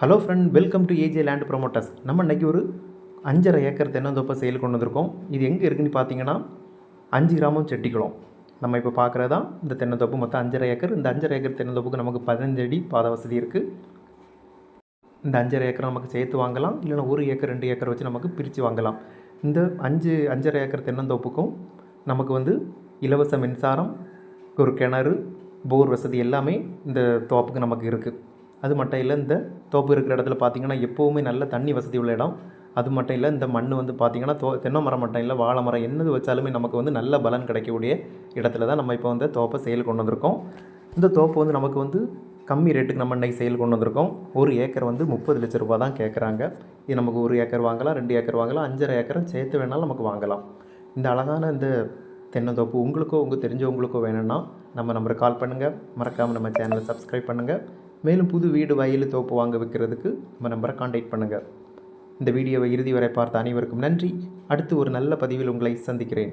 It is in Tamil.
Hello friend welcome to AJ land promoters நம்ம இன்றைக்கி ஒரு அஞ்சரை ஏக்கர் தென்னந்தோப்பை செயல் கொண்டு வந்திருக்கோம். இது எங்கே இருக்குதுன்னு பார்த்தீங்கன்னா அஞ்சு கிராமம் செட்டிக்குளம். நம்ம இப்போ பார்க்குறது தான் இந்த தென்னந்தோப்பு மொத்தம் அஞ்சரை ஏக்கர். இந்த அஞ்சரை ஏக்கர் தென்னந்தோப்புக்கு நமக்கு பதினஞ்சு அடி பாத வசதி இருக்குது இந்த அஞ்சரை ஏக்கர் நமக்கு சேர்த்து வாங்கலாம். இல்லைனா ஒரு ஏக்கர் ரெண்டு ஏக்கர் வச்சு நமக்கு பிரித்து வாங்கலாம். இந்த அஞ்சு அஞ்சரை ஏக்கர் தென்னந்தோப்புக்கும் நமக்கு வந்து இலவச மின்சாரம் ஒரு கிணறு போர் வசதி எல்லாமே இந்த தோப்புக்கு நமக்கு இருக்குது அது மட்டும் இல்லை இந்த தோப்பு இருக்கிற இடத்துல பார்த்திங்கன்னா எப்போவுமே நல்ல தண்ணி வசதி உள்ள இடம். அது மட்டும் இல்லை இந்த மண் வந்து பார்த்திங்கன்னா தோ தென்னை மரம் மட்டும் இல்லை வாழை மரம் என்னது வச்சாலுமே நமக்கு வந்து நல்ல பலன் கிடைக்கக்கூடிய இடத்துல தான் நம்ம இப்போ வந்து தோப்பை செயல் கொண்டு வந்திருக்கோம். இந்த தோப்பு வந்து நமக்கு வந்து கம்மி ரேட்டுக்கு நம்ம இன்னைக்கு செயல் கொண்டு வந்திருக்கோம். ஒரு ஏக்கர் வந்து முப்பது லட்ச ரூபா தான் கேட்குறாங்க. இது நமக்கு ஒரு ஏக்கர் வாங்கலாம் ரெண்டு ஏக்கர் வாங்கலாம் அஞ்சரை ஏக்கரும் சேர்த்து வேணாலும் நமக்கு வாங்கலாம். இந்த அழகான இந்த தென்னந்தோப்பு உங்களுக்கோ உங்கள் தெரிஞ்சவங்களுக்கோ வேணும்னா நம்ம நம்பருக்கு கால் பண்ணுங்கள் மறக்காமல் நம்ம சேனலை சப்ஸ்கிரைப் பண்ணுங்கள் மேலும் புது வீடு வயல் தோப்பு வாங்க வைக்கிறதுக்கு நம்ம நம்பரை காண்டாக்ட் பண்ணுங்கள் இந்த வீடியோவை இறுதி வரை பார்த்த அனைவருக்கும் நன்றி. அடுத்து ஒரு நல்ல பதிவில் உங்களை சந்திக்கிறேன்.